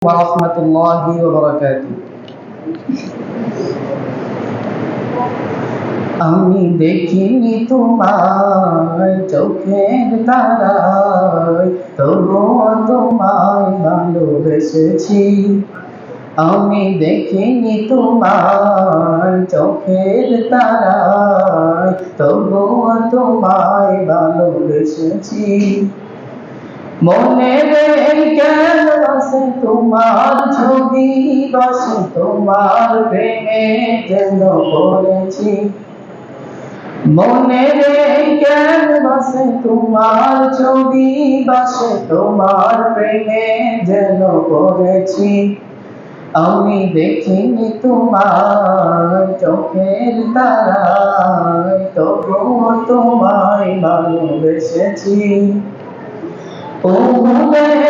ورحمة الله وبركاته আমি দেখিনি তোমায় চোখের তারায় তবুও তোমায় ভালোবেসেছি আমি দেখিনি তোমায় চোখের তারায় তবুও তোমায় ভালোবেসেছি মনে রে কেন বসে তোমার ছবি বসে তোমার প্রেমে যেন পড়েছি। মনে কেন বসে তোমার ছবি বসে তোমার প্রেমে যেন আমি দেখিনি তোমার চোখের তারায়, তবুও তোমায় ভালোবেসেছি। উহুদের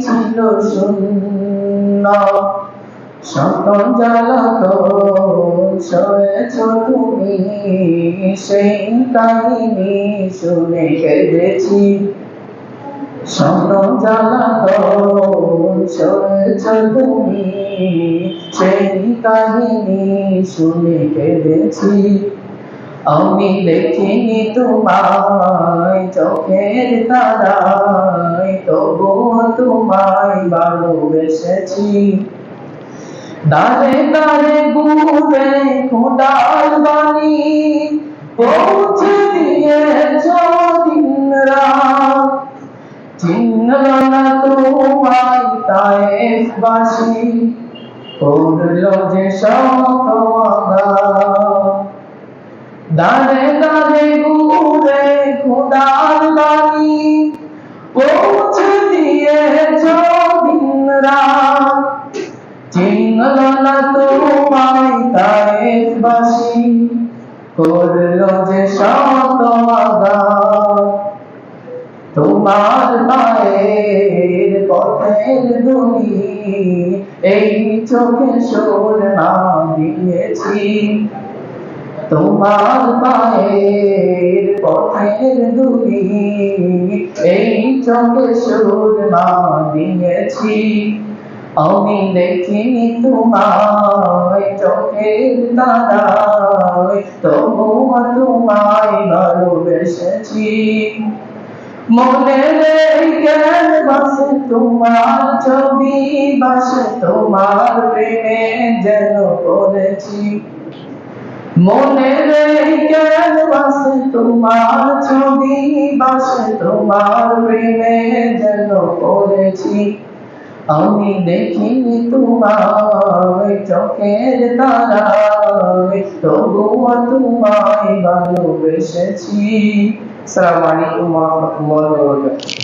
ছিল শূন্য সকল সয়েছ তুমি সেই কাহিনী শুনে কেঁদেছি সয়েছ তুমি সেই কাহিনী শুনে আমি দেখিনি তোমায় চোখের তারায় ভালোবেসেছি দারে দারে ঘুরে খোদার বাণী পৌঁছে দিয়েছ দিন চিনল না তোমায় যে দারে দারে ঘুরে বাণী তোমায় তায়েফ বাসী করল যে শত তোমার পায়ের পথের দুনি এই চোখে সোর না দিয়েছি। তোমার পায়ের পথের দুলি, এই চোখে সুরমা দিয়েছি। আমি দেখি তোমায় চোখের তারায়, তবুও তোমায় ভালোবেসেছি। মনে রেখে বসে তোমার ছবি বসে তোমার প্রেমে যেন করেছি মনে রেখে বসে তোমার ছবি বসে তোমার প্রেমে যেন করেছি আমি দেখি তোমার চোখের তারা তবুও তোমায় ভালোবেসেছি। সালাম আলাইকুম রাহমাতুল্লাহি